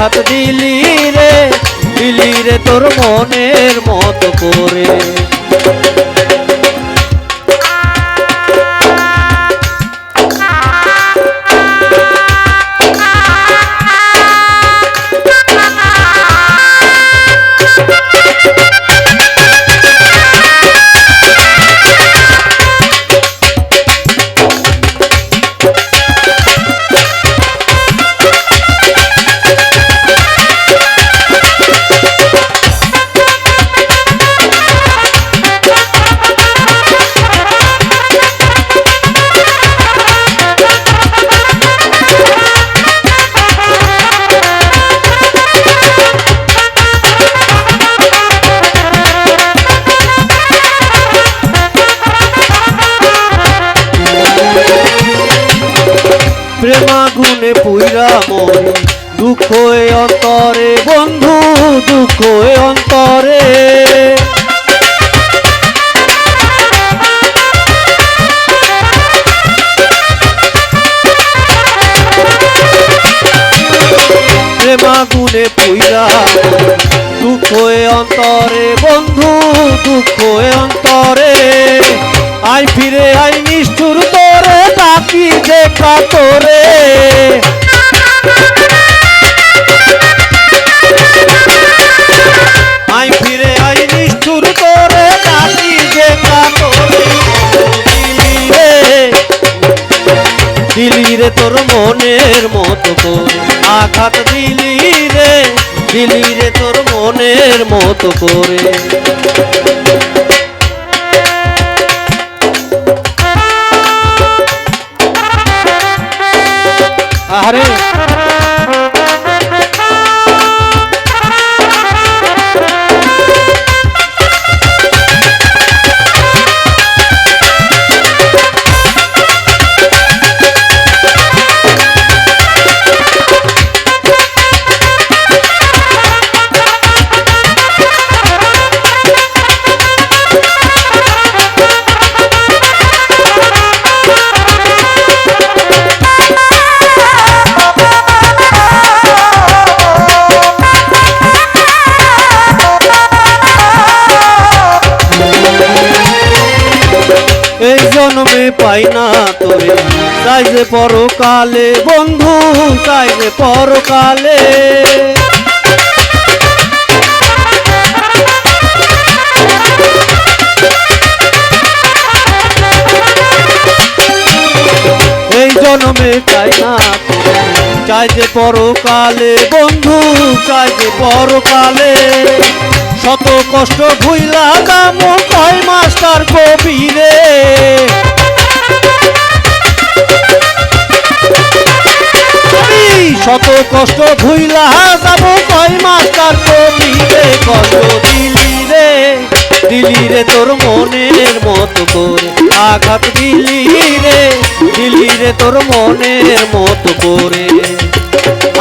আঘাত দিলি রে দিলি রে তোর মনের মতো করে। আগুনে পুইরা মরি দুঃখ অন্তরে বন্ধু, দুঃখ অন্তরে। প্রেম আগুনে পুইরা দুঃখ অন্তরে বন্ধু, দুঃখ অন্তরে। আই ফিরে আই নিষ্ঠুর তোরে ডাকি দেখা তোরে আই ফিরে আই নিষ্ঠুর তোরে ডাকি দেখা তোরে দিলি রে দিলি রে তোর মনের মতো করে। আঘাত দিলি রে দিলি রে তোর মনের মতো করে। আরে এই জন্মে পাই না তোরে। চাই যে পরকালে, বন্ধু চাই যে পরকালে। এই জন্মে চাই না চাই যে পরকালে, বন্ধু, চাই যে পরকালে। শত কষ্ট ভুইলা দাম কয় মাস্টার কবিরে শত কষ্ট ভুইলা যাব কয় মাস্টার কবিরে কষ্ট দিলি রে দিলি রে তোর মনের মতো করে। আঘাত দিলি রে দিলি রে তোর মনের মতো করে।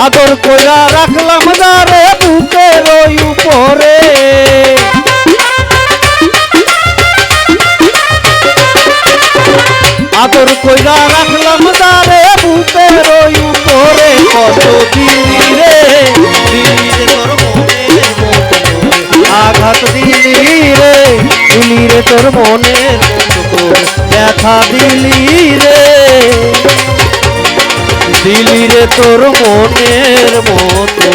আদর কইরা রাখলাম দারে বুকের কইরা রাখলাম দারে বুকের ওই উপরে কত দিলি তোর মনের আঘাত দিলি রে দিলি রে তোর মনের ব্যথা দিলি রে। দিলি রে তোর মনের মতো